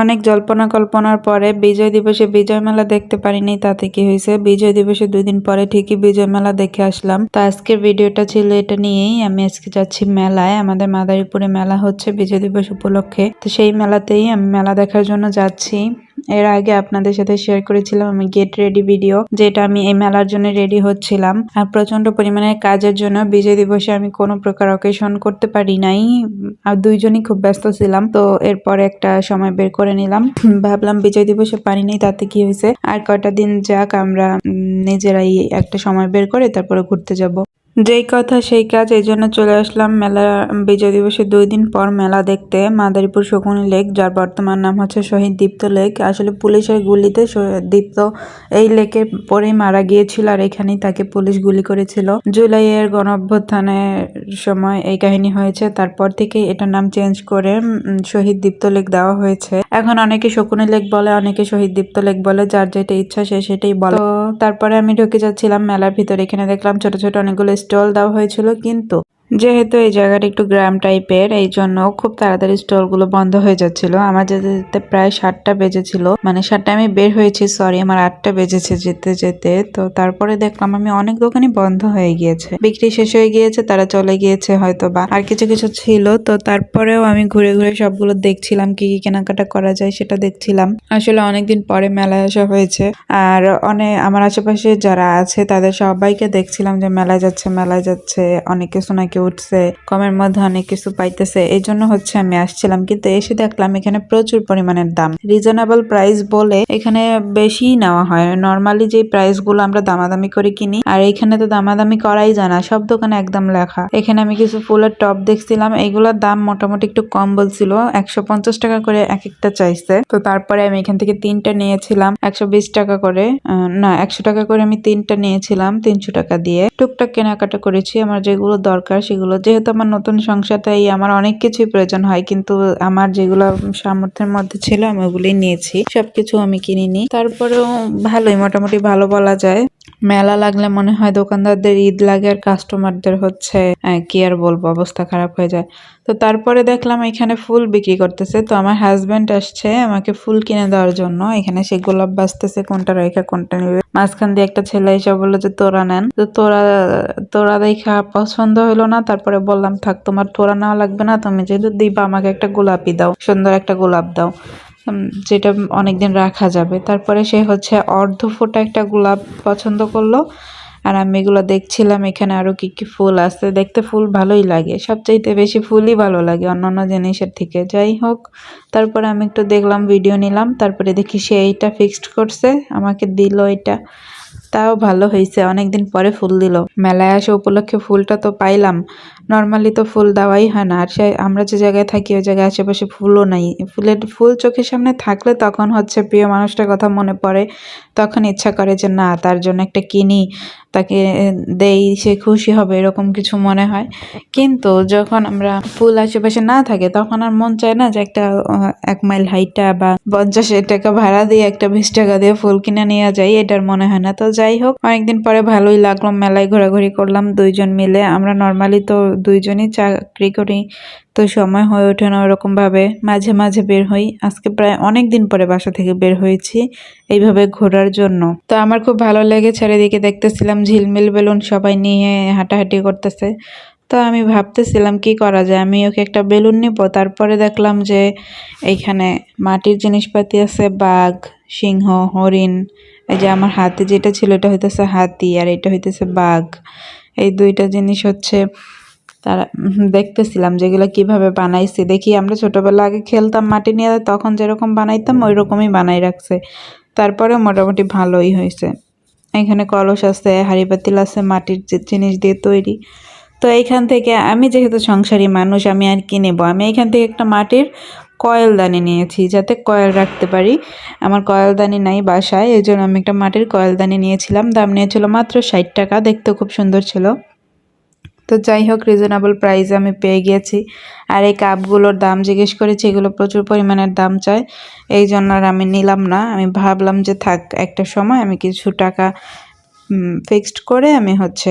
অনেক জল্পনা কল্পনার পরে বিজয় দিবসে বিজয় মেলা দেখতে পারিনি, তাতে কি হয়েছে? বিজয় দিবসে দুই দিন পরে ঠিকই বিজয় মেলা দেখে আসলাম। তো আজকের ভিডিওটা ছিল এটা নিয়েই। আমি আজকে যাচ্ছি মেলায়। আমাদের মাদারীপুরে মেলা হচ্ছে বিজয় দিবস উপলক্ষে। তো সেই মেলাতেই আমি মেলা দেখার জন্য যাচ্ছি। এর আগে আপনাদের সাথে শেয়ার করেছিলাম আমি গেট রেডি ভিডিও যেটা আমি এই মেলার জন্য রেডি হচ্ছিলাম। আর প্রচণ্ড পরিমাণে কাজের জন্য বিজয় দিবসে আমি কোনো প্রকার অকেশন করতে পারি নাই। আর দুইজনই খুব ব্যস্ত ছিলাম, তো এরপরে একটা সময় বের করে নিলাম। ভাবলাম বিজয় দিবসে পারি নাই, তাতে কি হয়েছে? আর কয়টা দিন যাক, আমরা নিজেরাই একটা সময় বের করে তারপরে ঘুরতে যাব। যেই কথা সেই কাজ, এই জন্য চলে আসলাম মেলা, বিজয় দিবসের দুই দিন পর মেলা দেখতে। মাদারীপুর শকুনি লেক, যার বর্তমান নাম হচ্ছে শহীদ দীপ্ত লেক। আসলে পুলিশের গুলিতে দীপ্ত এই লেকে পরেই মারা গিয়েছিল আর এখানেই তাকে পুলিশ গুলি করেছিল। জুলাইয়ের গণ অভ্যুত্থানের সময় এই কাহিনী হয়েছে। তারপর থেকে এটার নাম চেঞ্জ করে শহীদ দীপ্ত লেক দেওয়া হয়েছে। এখন অনেকে শকুনি লেক বলে, অনেকে শহীদ দীপ্ত লেক বলে, যার যেটা ইচ্ছা সে সেটাই বলে। তারপরে আমি ঢুকে যাচ্ছিলাম মেলার ভিতরে। এখানে দেখলাম ছোট ছোট অনেকগুলো স্টল দেওয়া হয়েছিল কিন্তু যেহেতু এই জায়গাটা একটু গ্রাম টাইপের, এই জন্য খুব তাড়াতাড়ি স্টলগুলো বন্ধ হয়ে যাচ্ছিল। আমার যেতে যেতে প্রায় সাতটা বেজেছিল। মানে সাতটা আমি বের হয়েছি সরি আমার আটটা বেজেছে যেতে যেতে। তো তারপরে দেখলাম আমি অনেক দোকানই বন্ধ হয়ে গিয়েছে। বিক্রি শেষ হয়ে গিয়েছে, তারা চলে গিয়েছে হয়তো বা আর কিছু কিছু ছিল, তো তারপরেও আমি ঘুরে ঘুরে সবগুলো দেখছিলাম, কি কি কেনাকাটা করা যায় সেটা দেখছিলাম। আসলে অনেকদিন পরে মেলায় আসা হয়েছে। আর অনেক আমার আশেপাশে যারা আছে, তাদের সবাইকে দেখছিলাম যে মেলায় যাচ্ছে মেলায় যাচ্ছে, অনেক কিছু নাকি উঠছে। কমের মধ্যে অনেক কিছু পাইতেছে। এই জন্য হচ্ছে আমি আসছিলাম। কিন্তু এসে দেখলাম এখানে প্রচুর পরিমাণের দাম। রিজনেবল প্রাইস বলে এখানে বেশি নেওয়া হয়। নর্মালি যে প্রাইসগুলো আমরা দামাদামি করে কিনি, আর এখানে তো দামাদামি করাই যায় না। সব দোকানে একদম লেখা। এখানে আমি কিছু ফুলের টপ দেখছিলাম। এইগুলোর দাম মোটামুটি একটু কম বলছিল একশো পঞ্চাশ টাকা করে এক একটা চাইছে। তো তারপরে আমি এখান থেকে তিনটা নিয়েছিলাম। একশো বিশ টাকা করে না, একশো টাকা করে আমি তিনটা নিয়েছিলাম তিনশো টাকা দিয়ে। টুকটাক কেনাকাটা করেছি। আমার যেগুলো দরকার সেগুলো। যেহেতু আমার নতুন সংসার, তাই আমার অনেক কিছুই প্রয়োজন হয়, কিন্তু আমার যেগুলো সামর্থ্যের মধ্যে ছিল আমি ওগুলোই নিয়েছি। সবকিছু আমি কিনিনি। তারপরেও ভালোই, মোটামুটি ভালো বলা যায়। মেলা লাগলে মনে হয় দোকানদারদের ঈদ লাগে আর কাস্টমারদের হচ্ছে কি আর বলব, অবস্থা খারাপ হয়ে যায়। তো তারপরে দেখলাম এখানে ফুল বিক্রি করতেছে। তো আমার হাজব্যান্ড আসছে আমাকে ফুল কিনে দেওয়ার জন্য। এখানে সে গোলাপ বাঁচতেছে, কোনটা রেখা, কোনটা নেবে। মাঝখান দিয়ে একটা ছেলে এসে বলল যে, তোরা নেন। তো তোরা তোরা দেখা পছন্দ হলো না, তারপরে বললাম, থাক, তোমার তোরা নেওয়া লাগবে না, তুমি যেহেতু দিবা, আমাকে একটা গোলাপি দাও, সুন্দর একটা গোলাপ দাও। যেটা অনেক দিন রাখা যাবে। তারপরে সে হচ্ছে অর্ধ ফোটা একটা গোলাপ পছন্দ করল। আর আমি এগুলো দেখছিলাম, এখানে আরও কী কী ফুল আসতে দেখতে ফুল ভালোই লাগে, সবচাইতে বেশি ফুলই ভালো লাগে অন্যান্য জিনিসের থেকে। যাই হোক, তারপরে আমি একটু দেখলাম ভিডিও নিলাম। তারপরে দেখি সে এইটা ফিক্সড করছে, আমাকে দিল এটা। তাও ভালো হয়েছে। অনেকদিন পরে ফুল দিল। মেলায় আসা উপলক্ষে ফুলটা তো পাইলাম। নর্মালি তো ফুল দেওয়াই হয় না। আর সে আমরা যে জায়গায় থাকি, ওই জায়গায় আশেপাশে ফুলও নাই। ফুলের ফুল চোখের সামনে থাকলে তখন হচ্ছে প্রিয় মানুষটার কথা মনে পড়ে। তখন ইচ্ছা করে যে, না, তার জন্য একটা কিনি। তাকে দেই, সে খুশি হবে, এরকম কিছু মনে হয়। কিন্তু যখন আমরা ফুল আশেপাশে না থাকে, তখন আর মন চায় না যে একটা এক মাইল হাইটা বা পঞ্চাশ টাকা ভাড়া দিয়ে একটা বিশ টাকা দিয়ে ফুল কিনে নিয়ে যাই। এটার মনে হয় না। তো যাই হোক, অনেকদিন পরে ভালোই লাগল, মেলায় ঘোরাঘুরি করলাম দুইজন মিলে। আমরা নর্মালি তো দুইজনই চাকরি করি, তো সময় হয়ে ওঠে না ওরকমভাবে। মাঝে মাঝে বের হই। আজকে প্রায় অনেক দিন পরে বাসা থেকে বের হয়েছি এইভাবে ঘোরার জন্য। তো আমার খুব ভালো লেগে চারিদিকে দেখতেছিলাম, ঝিলমিল বেলুন সবাই নিয়ে হাঁটাহাঁটি করতেছে। তো আমি ভাবতেছিলাম, কি করা যায়? আমি ওকে একটা বেলুন নিব, তারপরে দেখলাম যে এইখানে মাটির জিনিসপাতি আছে, বাঘ, সিংহ, হরিণ এই যে আমার হাতে যেটা ছিল এটা হইতেছে হাতি আর এটা হইতেছে বাঘ। এই দুইটা জিনিস হচ্ছে তারা দেখতেছিলাম যেগুলো কীভাবে বানাইছে। দেখি আমরা ছোটোবেলা আগে খেলতাম মাটি নিয়ে, তখন যেরকম বানাইতাম ওই রকমই বানাই রাখছে। তারপরে মোটামুটি ভালোই হয়েছে। এখানে কলস আছে, হাড়ি পাতিল আছে, মাটির জিনিস দিয়ে তৈরি। তো এইখান থেকে আমি যেহেতু সংসারী মানুষ, আমি আর কি নেব? আমি এখান থেকে একটা মাটির কয়েলদানি নিয়েছি, যাতে কয়েল রাখতে পারি। আমার কয়েলদানি নাই বাসায় এই জন্য আমি একটা মাটির কয়েলদানি নিয়েছিলাম। দাম নিয়েছিল মাত্র ষাট টাকা দেখতে খুব সুন্দর ছিল। তো যাই হোক রিজনেবল প্রাইসে আমি পেয়ে গিয়েছি। আর এই কাপগুলোর দাম জিজ্ঞেস করেছি, এগুলো প্রচুর পরিমাণের দাম চায়। এই জন্য আর আমি নিলাম না। আমি ভাবলাম যে থাক, একটা সময় আমি কিছু টাকা ফিক্সড করে আমি হচ্ছে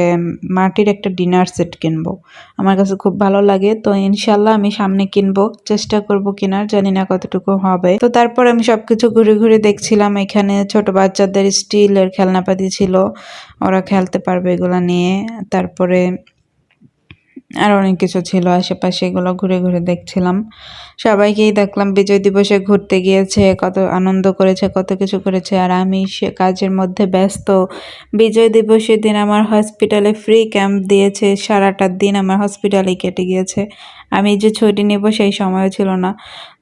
মাটির একটা ডিনার সেট কিনবো। আমার কাছে খুব ভালো লাগে, তো ইনশাল্লাহ আমি সামনে কিনবো, চেষ্টা করব কেনার, জানি না কতটুকু হবে। তো তারপর আমি সবকিছু ঘুরে ঘুরে দেখছিলাম, এখানে ছোট বাচ্চাদের স্টিলের খেলনাপাতি ছিল, ওরা খেলতে পারবে এগুলো নিয়ে। তারপরে আর অনেক কিছু ছিল আশেপাশে, এগুলো ঘুরে ঘুরে দেখছিলাম। সবাইকেই দেখলাম, বিজয় দিবসে ঘুরতে গিয়েছে, কত আনন্দ করেছে, কত কিছু করেছে। আর আমি সে কাজের মধ্যে ব্যস্ত। বিজয় দিবসের দিন আমার হসপিটালে ফ্রি ক্যাম্প দিয়েছে, সারাটা দিন আমার হসপিটালেই কেটে গিয়েছে। আমি যে ছুটি নেব সেই সময়ও ছিল না।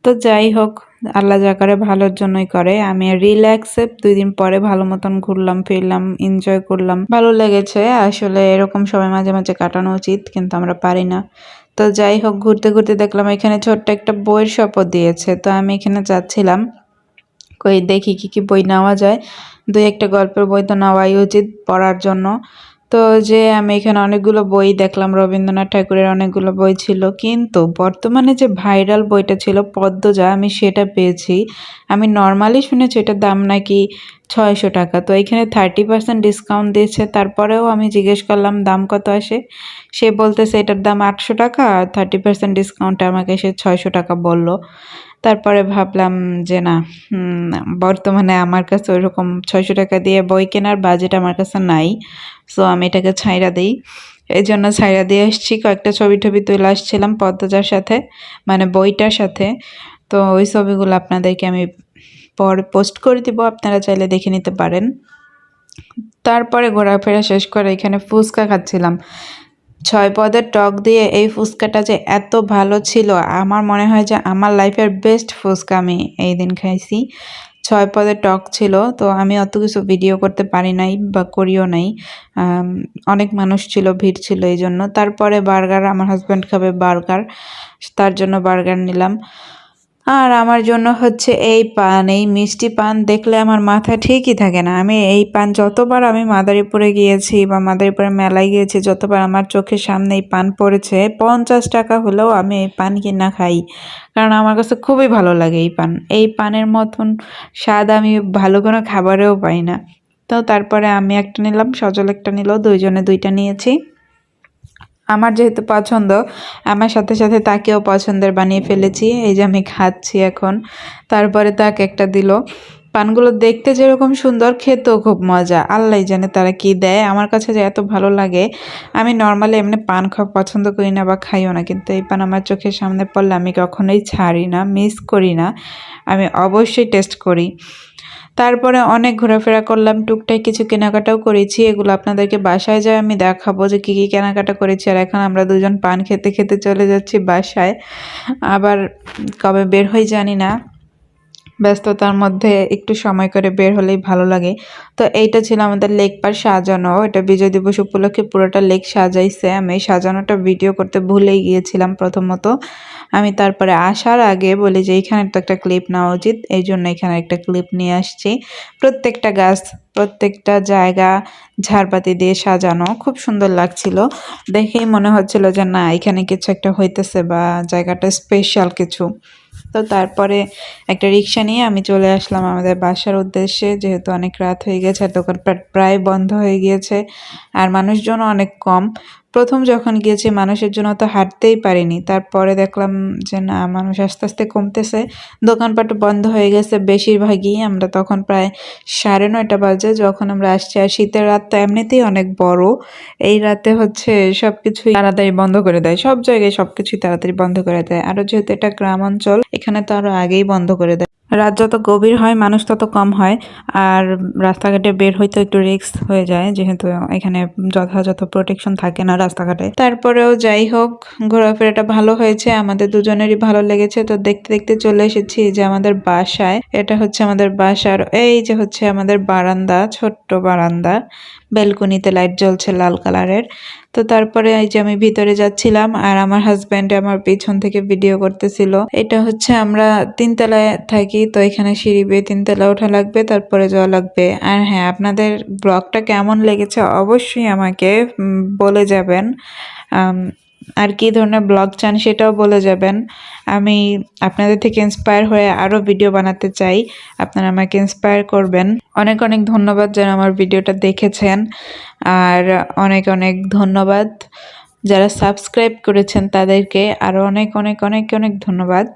তো যাই হোক আল্লাহ যা করে ভালোর জন্যই করে। আমি রিল্যাক্সে দুই দিন পরে ভালো মতন ঘুরলাম, ফিরলাম এনজয় করলাম। ভালো লেগেছে, আসলে এরকম সময় মাঝে মাঝে কাটানো উচিত, কিন্তু আমরা পারি না। তো যাই হোক, ঘুরতে ঘুরতে দেখলাম এখানে ছোট্ট একটা বইয়ের শপথ দিয়েছে। তো আমি এখানে যাচ্ছিলাম, কই দেখি কি কি বই নেওয়া যায়। দুই একটা গল্পের বই তো নেওয়াই উচিত পড়ার জন্য। তো যে আমি এখানে অনেকগুলো বই দেখলাম, রবীন্দ্রনাথ ঠাকুরের অনেকগুলো বই ছিল। কিন্তু বর্তমানে যে ভাইরাল বইটা ছিল পদ্মজা, আমি সেটা পেয়েছি। আমি নর্মালি শুনেছি এটার দাম নাকি ছয়শো টাকা। তো এখানে থার্টি পার্সেন্ট ডিসকাউন্ট দিয়েছে। তারপরেও আমি জিজ্ঞেস করলাম, দাম কত আসে? সে বলতেছে, এটার দাম আটশো টাকা। আর থার্টি পার্সেন্ট ডিসকাউন্টে আমাকে সে ছয়শো টাকা বলল। তারপরে ভাবলাম যে না বর্তমানে আমার কাছে ওইরকম ছয়শো টাকা দিয়ে বই কেনার বাজেট আমার কাছে নাই সো আমি এটাকে ছাইরা দিই। এই জন্য ছাইরা দিয়ে এসছি কয়েকটা ছবি টবি তুলে আসছিলাম পদ্মজার সাথে মানে বইটার সাথে। তো ওই ছবিগুলো আপনাদেরকে আমি পর পোস্ট করে দিব, আপনারা চাইলে দেখে নিতে পারেন। তারপরে ঘোরাফেরা শেষ করে এখানে ফুচকা খাচ্ছিলাম। ছয় পদের টক দিয়ে এই ফুচকাটা যে এত ভালো ছিল, আমার মনে হয় যে আমার লাইফের বেস্ট ফুচকা আমি এই দিন খাইছি। ছয় পদের টক ছিল, তো আমি অত কিছু ভিডিও করতে পারি নাই বা করিও নাই। অনেক মানুষ ছিল, ভিড় ছিল এই জন্য। তারপরে বার্গার, আমার হাজব্যান্ড খাবে বার্গার, তার জন্য বার্গার নিলাম। আর আমার জন্য হচ্ছে এই পান, এই মিষ্টি পান দেখলে আমার মাথা ঠিকই থাকে না। আমি এই পান যতবার আমি মাদারীপুরে গিয়েছি বা মাদারীপুরে মেলায় গিয়েছি, যতবার আমার চোখের সামনে এই পান পড়েছে, পঞ্চাশ টাকা হলেও আমি এই পান কিনা খাই। কারণ আমার কাছে খুবই ভালো লাগে এই পান। এই পানের মতন স্বাদ আমি ভালো কোনো খাবারেও পাই না। তো তারপরে আমি একটা নিলাম, সজল একটা নিল, দুইজনে দুইটা নিয়েছি। আমার যেহেতু পছন্দ, আমার সাথে সাথে তাকেও পছন্দের বানিয়ে ফেলেছি। এই যে আমি খাচ্ছি এখন। তারপরে তাকে একটা দিল। পানগুলো দেখতে যেরকম সুন্দর, খেতেও খুব মজা। আল্লাহ জানে তারা কি দেয়। আমার কাছে যে এত ভালো লাগে, আমি নর্মালি এমনি পান খাওয়া পছন্দ করি না বা খাইও না। কিন্তু এই পান আমার চোখের সামনে পড়লে আমি কখনোই ছাড়ি না মিস করি না। আমি অবশ্যই টেস্ট করি। তারপরে অনেক ঘোরাফেরা করলাম, টুকটাক কিছু কেনাকাটাও করেছি, এগুলো আপনাদেরকে বাসায় যায় আমি দেখাবো যে কী কী কেনাকাটা করেছি, আর এখন আমরা দুজন পান খেতে খেতে চলে যাচ্ছি বাসায়। আবার কবে বের হই জানি না। ব্যস্ততার মধ্যে একটু সময় করে বের হলেই ভালো লাগে। তো এইটা ছিল আমাদের লেক পার সাজানো। এটা বিজয় দিবস উপলক্ষে পুরোটা লেক সাজাইছে। আমি সাজানোটা ভিডিও করতে ভুলেই গিয়েছিলাম প্রথমত। আমি তারপরে আসার আগে বলি যে এইখানে তো একটা ক্লিপ নেওয়া উচিত। এই জন্য এখানে একটা ক্লিপ নিয়ে আসছি। প্রত্যেকটা গাছ, প্রত্যেকটা জায়গা, ঝাড়বাতি দিয়ে সাজানো। খুব সুন্দর লাগছিল। দেখেই মনে হচ্ছিল যে না, এখানে কিছু একটা হইতেছে বা জায়গাটা স্পেশাল কিছু। তো তারপরে একটা রিক্সা নিয়ে আমি চলে আসলাম আমাদের বাসার উদ্দেশ্যে। যেহেতু অনেক রাত হয়ে গেছে, আর দোকানপাট প্রায় বন্ধ হয়ে গিয়েছে, আর মানুষজনও অনেক কম। প্রথম যখন গিয়েছি, মানুষের জন্য তো হাঁটতেই পারিনি। তারপরে দেখলাম যে, না, মানুষ আস্তে আস্তে কমতেছে। দোকানপাট বন্ধ হয়ে গেছে বেশিরভাগই। আমরা তখন প্রায় সাড়ে নয়টা বাজে যখন আমরা আসছি, আর শীতের রাত তো এমনিতেই অনেক বড়। এই রাতে হচ্ছে সব কিছুই তাড়াতাড়ি বন্ধ করে দেয়। সব জায়গায় সব কিছুই তাড়াতাড়ি বন্ধ করে দেয়। আরও যেহেতু এটা গ্রাম অঞ্চল এখানে তো আরও আগেই বন্ধ করে দেয়। রাত যত গভীর হয়, মানুষ তত কম হয়। আর রাস্তাঘাটে বের হইতে একটু রিস্ক হয়ে যায়, যেহেতু এখানে যথাযথ প্রোটেকশন থাকে না রাস্তাঘাটে। তারপরেও যাই হোক, ঘোরাফেরাটা ভালো হয়েছে, আমাদের দুজনেরই ভালো লেগেছে। তো দেখতে দেখতে চলে এসেছি যে আমাদের বাসায়, এটা হচ্ছে আমাদের বাসার, এই যে হচ্ছে আমাদের বারান্দা, ছোট্ট বারান্দা। ব্যালকনিতে লাইট জ্বলছে লাল কালারের তো তারপরে এই যে আমি ভিতরে যাচ্ছিলাম আর আমার হাজব্যান্ড আমার পেছন থেকে ভিডিও করতেছিল। এটা হচ্ছে আমরা তিনতলায় থাকি, তো এখানে সিঁড়ি বেয়ে তিনতলা ওঠা লাগবে, তারপরে যাওয়া লাগবে। আর হ্যাঁ আপনাদের ব্লগটা কেমন লেগেছে অবশ্যই আমাকে বলে যাবেন। আর কি ধরনের ব্লগ চান সেটাও বলে যাবেন। আমি আপনাদের থেকে ইন্সপায়ার হয়ে আরও ভিডিও বানাতে চাই। আপনারা আমাকে ইন্সপায়ার করবেন। অনেক অনেক ধন্যবাদ যারা আমার ভিডিওটা দেখেছেন। আর অনেক অনেক ধন্যবাদ যারা সাবস্ক্রাইব করেছেন তাদেরকে। আরও অনেক অনেক অনেক অনেক ধন্যবাদ।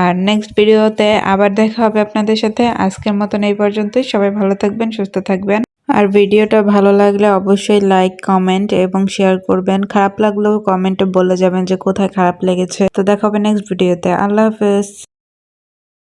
আর নেক্সট ভিডিওতে আবার দেখা হবে আপনাদের সাথে। আজকের মতন এই পর্যন্তই। সবাই ভালো থাকবেন, সুস্থ থাকবেন। আর ভিডিওটা ভালো লাগলে অবশ্যই লাইক, কমেন্ট এবং শেয়ার করবেন। খারাপ লাগলেও কমেন্টে বলে যাবেন যে কোথায় খারাপ লেগেছে। তো দেখাবে নেক্সট ভিডিওতে আল্লাহ হাফেজ।